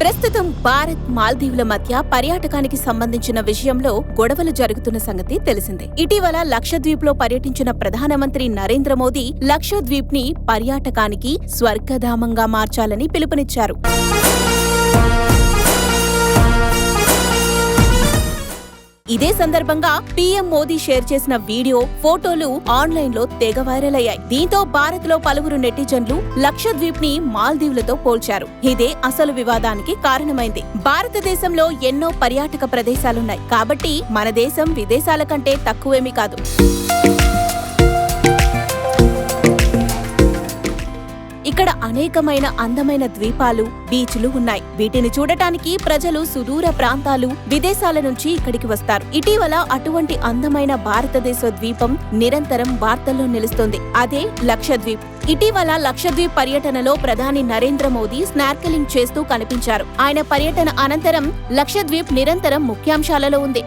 ప్రస్తుతం భారత్ మాల్దీవుల మధ్య పర్యాటకానికి సంబంధించిన విషయంలో గొడవలు జరుగుతున్న సంగతి తెలిసిందే. ఇటీవల లక్షద్వీప్లో పర్యటించిన ప్రధానమంత్రి నరేంద్ర మోదీ లక్షద్వీప్ని పర్యాటకానికి స్వర్గధామంగా మార్చాలని పిలుపునిచ్చారు. ఇదే సందర్భంగా పీఎం మోదీ షేర్ చేసిన వీడియో ఫోటోలు ఆన్లైన్లో తెగ వైరల్ అయ్యాయి. దీంతో భారత్లో పలువురు నెటిజన్లు లక్షద్వీప్ని మాల్దీవులతో పోల్చారు. ఇదే అసలు వివాదానికి కారణమైంది. భారతదేశంలో ఎన్నో పర్యాటక ప్రదేశాలున్నాయి. కాబట్టి మన దేశం విదేశాల కంటే తక్కువేమీ కాదు. ఇక్కడ అనేకమైన అందమైన ద్వీపాలు బీచ్లు ఉన్నాయి. వీటిని చూడటానికి ప్రజలు సుదూర ప్రాంతాలు విదేశాల నుంచి ఇక్కడికి వస్తారు. ఇటీవల అటువంటి అందమైన భారతదేశ ద్వీపం నిరంతరం వార్తల్లో నిలుస్తుంది. అదే లక్షద్వీప్. ఇటీవల లక్షద్వీప్ పర్యటనలో ప్రధాని నరేంద్ర మోదీ స్నార్కెలింగ్ చేస్తూ కనిపించారు. ఆయన పర్యటన అనంతరం లక్షద్వీప్ నిరంతరం ముఖ్యాంశాలలో ఉంది.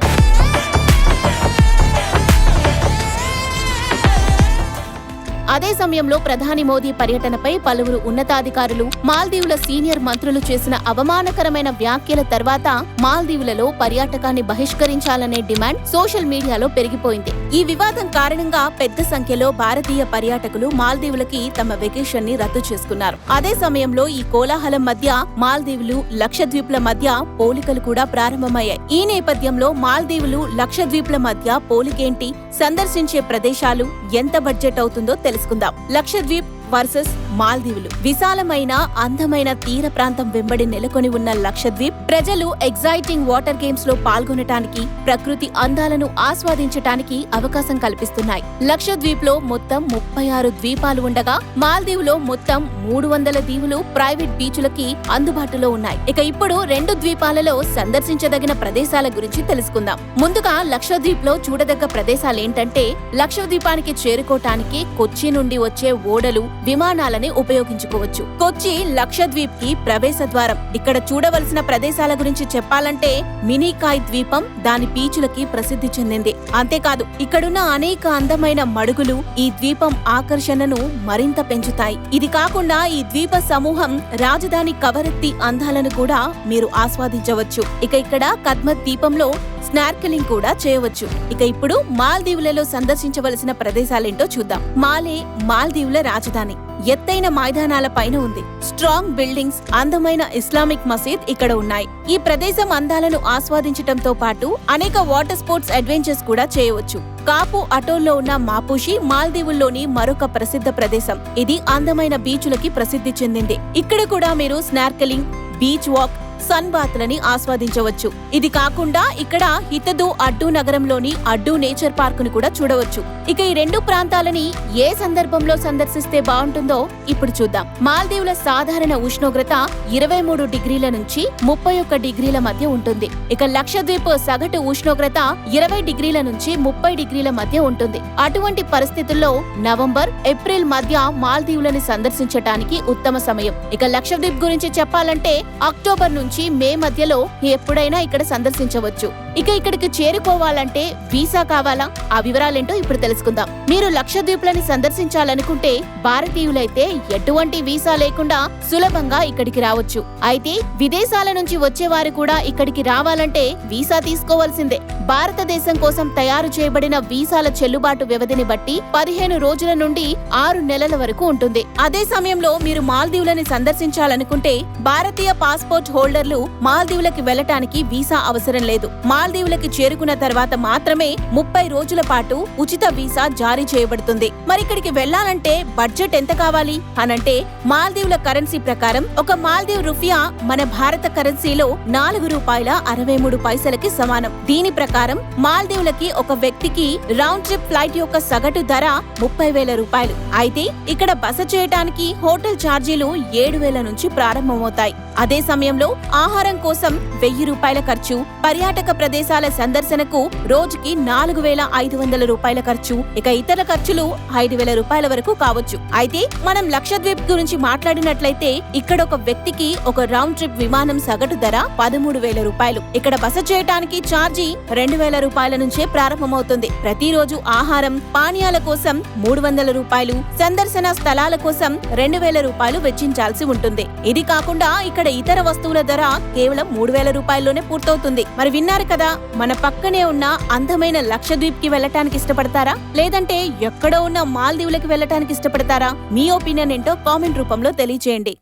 అదే సమయంలో ప్రధాని మోదీ పర్యటనపై పలువురు ఉన్నతాధికారులు మాల్దీవుల సీనియర్ మంత్రులు చేసిన అవమానకరమైన వ్యాఖ్యల తర్వాత మాల్దీవులలో పర్యాటకాన్ని బహిష్కరించాలనే డిమాండ్ సోషల్ మీడియాలో పెరిగిపోయింది. ఈ వివాదం కారణంగా పెద్ద సంఖ్యలో భారతీయ పర్యాటకులు మాల్దీవులకి తమ వెకేషన్ని రద్దు చేసుకున్నారు. అదే సమయంలో ఈ కోలాహలం మధ్య మాల్దీవులు లక్షద్వీప్ల మధ్య పోలికలు కూడా ప్రారంభమయ్యాయి. ఈ నేపథ్యంలో మాల్దీవులు లక్షద్వీప్ల మధ్య పోలికేంటి సందర్శించే ప్రదేశాలు ఎంత బడ్జెట్ అవుతుందో తెలుసుకుందాం లక్షద్వీప్ వర్సెస్ మాల్దీవులు. విశాలమైన అందమైన తీర ప్రాంతం వెంబడి నెలకొని ఉన్న లక్షద్వీప్ ప్రజలు ఎగ్జైటింగ్ వాటర్ గేమ్స్లో పాల్గొనటానికి ప్రకృతి అందాలను ఆస్వాదించటానికి అవకాశం కల్పిస్తున్నాయి. లక్షద్వీప్లో మొత్తం ముప్పై ఆరు ద్వీపాలు ఉండగా మాల్దీవులో మొత్తం మూడు వందల దీవులు ప్రైవేట్ బీచులకి అందుబాటులో ఉన్నాయి. ఇక ఇప్పుడు రెండు ద్వీపాలలో సందర్శించదగిన ప్రదేశాల గురించి తెలుసుకుందాం. ముందుగా లక్షద్వీప్లో చూడదగ్గ ప్రదేశాలేంటంటే లక్షద్వీపానికి చేరుకోవటానికి కొచ్చి నుండి వచ్చే ఓడలు విమానాల విమానాలని ఉపయోగించుకోవచ్చు. కొచ్చి లక్షద్వీప్కి ప్రవేశ ద్వారం. ఇక్కడ చూడవలసిన ప్రదేశాల గురించి చెప్పాలంటే మినీకాయ్ ద్వీపం దాని బీచులకి ప్రసిద్ధి చెందింది. అంతేకాదు ఇక్కడున్న అనేక అందమైన మడుగులు ఈ ద్వీపం ఆకర్షణను మరింత పెంచుతాయి. ఇది కాకుండా ఈ ద్వీప సమూహం రాజధాని కవరెత్తి అందాలను కూడా మీరు ఆస్వాదించవచ్చు. ఇక ఇక్కడ కద్మత్ ద్వీపంలో స్నార్కెలింగ్ కూడా చేయవచ్చు. ఇక ఇప్పుడు మాల్దీవులలో సందర్శించవలసిన ప్రదేశాలేంటో చూద్దాం. మాలే మాల్దీవుల రాజధాని. ఎత్తైన మైదానాల పైన ఉంది. స్ట్రాంగ్ బిల్డింగ్స్ అందమైన ఇస్లామిక్ మసీద్ ఇక్కడ ఉన్నాయి. ఈ ప్రదేశం అందాలను ఆస్వాదించటంతో పాటు అనేక వాటర్ స్పోర్ట్స్ అడ్వెంచర్స్ కూడా చేయవచ్చు. కాపు అటోల్లో ఉన్న మాపుషి మాల్దీవుల్లోని మరొక ప్రసిద్ధ ప్రదేశం. ఇది అందమైన బీచులకి ప్రసిద్ధి చెందింది. ఇక్కడ కూడా మీరు స్నార్కెలింగ్ బీచ్ వాక్ సన్ బాత్లని ఆస్వాదించవచ్చు. ఇది కాకుండా ఇక్కడ హితదు అడ్డు నగరంలోని అడ్డు నేచర్ పార్క్ను కూడా చూడవచ్చు. ఇక ఈ రెండు ప్రాంతాలని ఏ సందర్భంలో సందర్శిస్తే బాగుంటుందో ఇప్పుడు చూద్దాం. మాల్దీవుల సాధారణ ఉష్ణోగ్రత ఇరవై మూడు డిగ్రీల నుంచి ముప్పై ఒక్క డిగ్రీల మధ్య ఉంటుంది. ఇక లక్షద్వీప్ సగటు ఉష్ణోగ్రత ఇరవై డిగ్రీల నుంచి ముప్పై డిగ్రీల మధ్య ఉంటుంది. అటువంటి పరిస్థితుల్లో నవంబర్ ఏప్రిల్ మధ్య మాల్దీవులని సందర్శించటానికి ఉత్తమ సమయం. ఇక లక్షద్వీప్ గురించి చెప్పాలంటే అక్టోబర్ నుంచి మే మధ్యలో ఎప్పుడైనా ఇక్కడ సందర్శించవచ్చు. ఇక ఇక్కడికి చేరుకోవాలంటే వీసా కావాలా? ఆ వివరాలేంటో ఇప్పుడు తెలుసుకుందాం. మీరు లక్షద్వీప్లని సందర్శించాలనుకుంటే భారతీయులైతే ఎటువంటి వీసా లేకుండా సులభంగా ఇక్కడికి రావచ్చు. అయితే విదేశాల నుంచి వచ్చేవారు కూడా ఇక్కడికి రావాలంటే వీసా తీసుకోవాల్సిందే. భారతదేశం కోసం తయారు చేయబడిన వీసాల చెల్లుబాటు వ్యవధిని బట్టి పదిహేను రోజుల నుండి ఆరు నెలల వరకు ఉంటుంది. అదే సమయంలో మీరు మాల్దీవులని సందర్శించాలనుకుంటే భారతీయ పాస్పోర్ట్ హోల్డర్లు మాల్దీవులకి వెళ్ళటానికి వీసా అవసరం లేదు. మాల్దీవులకి చేరుకున్న తర్వాత మాత్రమే ముప్పై రోజుల పాటు ఉచిత వీసా జారీ చేయబడుతుంది. మరిక్కడికి వెళ్ళాలంటే బడ్జెట్ ఎంత కావాలి? అనంటే మాల్దీవుల కరెన్సీ ప్రకారం ఒక మాల్దీవ్ రుఫియా మన భారత కరెన్సీలో నాలుగు రూపాయల అరవై మూడు పైసలకి సమానం. దీని ప్రకారం మాల్దీవులకి ఒక వ్యక్తికి రౌండ్ ట్రిప్ ఫ్లైట్ యొక్క సగటు ధర ముప్పై వేల రూపాయలు. అయితే ఇక్కడ బస చేయటానికి హోటల్ ఛార్జీలు ఏడు వేల నుంచి ప్రారంభమవుతాయి. అదే సమయంలో ఆహారం కోసం వెయ్యి రూపాయల ఖర్చు పర్యాటక ప్రదేశాల సందర్శనకు రోజుకి నాలుగు వేల ఐదు వందల రూపాయల ఖర్చు ఇక ఇతర ఖర్చులు ఐదు వేల రూపాయల వరకు కావచ్చు. అయితే మనం లక్షద్వీప్ గురించి మాట్లాడినట్లయితే ఇక్కడ ఒక వ్యక్తికి ఒక రౌండ్ ట్రిప్ విమానం సగటు ధర పదమూడు వేల రూపాయలు. ఇక్కడ బస చేయటానికి ఛార్జీ రెండు వేల రూపాయల నుంచే ప్రారంభమవుతుంది. ప్రతిరోజు ఆహారం పానీయాల కోసం మూడు వందల రూపాయలు సందర్శన స్థలాల కోసం రెండు వేల రూపాయలు వెచ్చించాల్సి ఉంటుంది. ఇది కాకుండా ఇక్కడ ఇక్కడ ఇతర వస్తువుల ధర కేవలం మూడు వేల రూపాయల్లోనే పూర్తవుతుంది. మరి విన్నారు కదా మన పక్కనే ఉన్న అందమైన లక్షద్వీప్కి వెళ్ళటానికి ఇష్టపడతారా? లేదంటే ఎక్కడో ఉన్న మాల్దీవులకి వెళ్ళటానికి ఇష్టపడతారా? మీ ఒపీనియన్ ఏంటో కామెంట్ రూపంలో తెలియజేయండి